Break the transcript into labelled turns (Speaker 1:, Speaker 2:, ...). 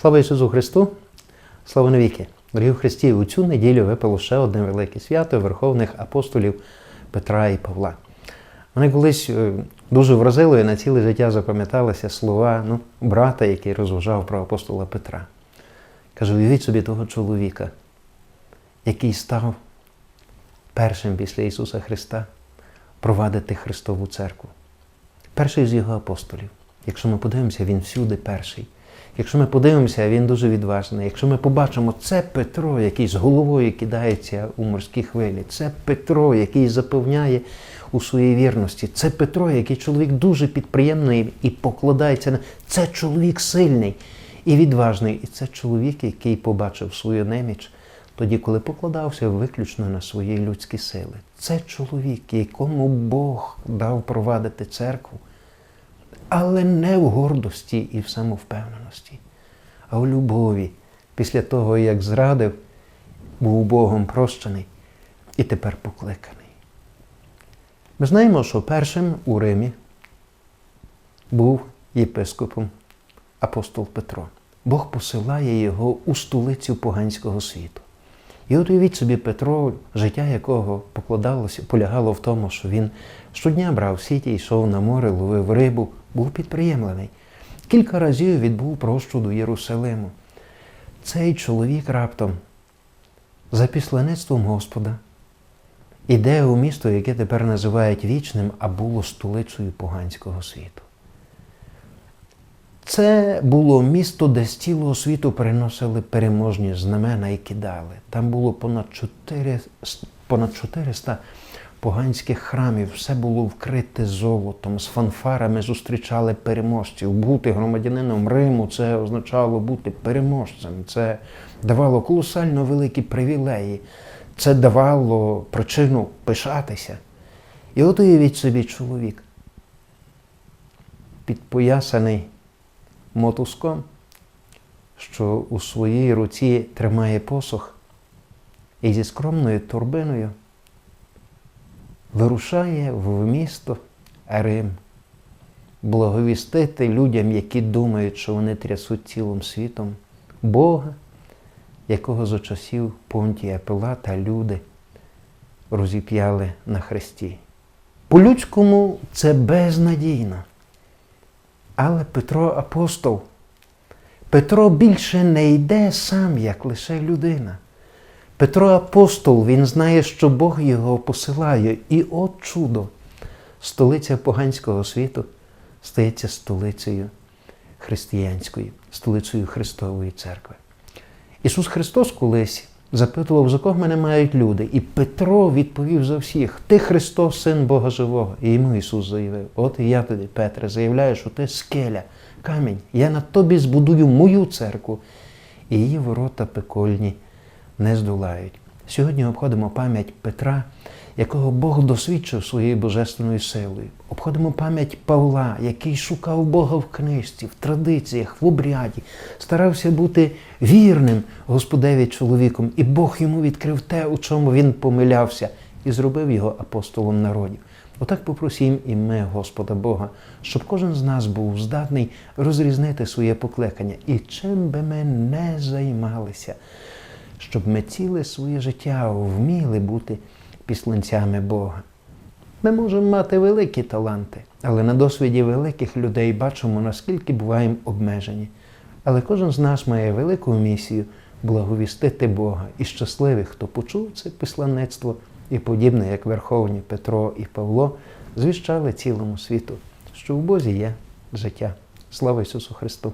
Speaker 1: Слава Ісусу Христу! Слава навіки! Дорогі Христі! У цю неділю випало ще одне велике свято Верховних апостолів Петра і Павла. Мене колись е, дуже вразило і на ціле життя запам'яталися слова ну, брата, який розважав про апостола Петра. Каже, уявіть собі того чоловіка, який став першим після Ісуса Христа провадити Христову церкву. Перший з його апостолів. Якщо ми подивимося, він всюди перший. Якщо ми подивимося, він дуже відважний. Якщо ми побачимо, це Петро, який з головою кидається у морські хвилі, це Петро, який запевняє у своїй вірності, це Петро, який чоловік дуже підприємний і покладається на це чоловік сильний і відважний. І це чоловік, який побачив свою неміч тоді, коли покладався виключно на свої людські сили. Це чоловік, якому Бог дав провадити церкву але не в гордості і в самовпевненості, а в любові після того, як зрадив, був Богом прощений і тепер покликаний. Ми знаємо, що першим у Римі був єпископом апостол Петро. Бог посилає його у столицю поганського світу. І от уявіть собі Петро, життя якого покладалося, полягало в тому, що він щодня брав сіті, йшов на море, ловив рибу, був підприємлений. Кілька разів відбув прощу до Єрусалиму. Цей чоловік раптом за післаництвом Господа іде у місто, яке тепер називають вічним, а було столицею поганського світу. Це було місто, де з цілого світу переносили переможні знамена і кидали. Там було понад 400, понад 400 поганських храмів, все було вкрите золотом, з фанфарами зустрічали переможців. Бути громадянином Риму це означало бути переможцем. Це давало колосально великі привілеї, це давало причину пишатися. І от уявіть собі чоловік, підпоясаний мотузком, що у своїй руці тримає посох і зі скромною торбиною вирушає в місто Рим, благовістити людям, які думають, що вони трясуть цілим світом, Бога, якого за часів Понтія Пилата люди розіп'яли на хресті. По-людському це безнадійно. Але Петро апостол, Петро більше не йде сам, як лише людина. Петро апостол, він знає, що Бог його посилає. І от чудо, столиця поганського світу стається столицею християнською, столицею Христової церкви. Ісус Христос колись запитував, за кого мене мають люди. І Петро відповів за всіх: Ти Христос, Син Бога Живого. І йому Ісус заявив: От і я тобі, Петре, заявляю, що ти скеля, камінь. Я на тобі збудую мою церкву. І її ворота пекольні не здолають. Сьогодні обходимо пам'ять Петра, якого Бог досвідчив своєю божественною силою. Обходимо пам'ять Павла, який шукав Бога в книжці, в традиціях, в обряді, старався бути вірним Господеві чоловіком, і Бог йому відкрив те, у чому він помилявся, і зробив його апостолом народів. Отак попросім і ми, Господа Бога, щоб кожен з нас був здатний розрізнити своє покликання. І чим би ми не займалися, щоб ми ціле своє життя вміли бути післанцями Бога. Ми можемо мати великі таланти, але на досвіді великих людей бачимо, наскільки буваємо обмежені. Але кожен з нас має велику місію благовістити Бога і щасливих, хто почув це післанництво і подібне, як Верховні Петро і Павло, звіщали цілому світу, що в Бозі є життя. Слава Ісусу Христу!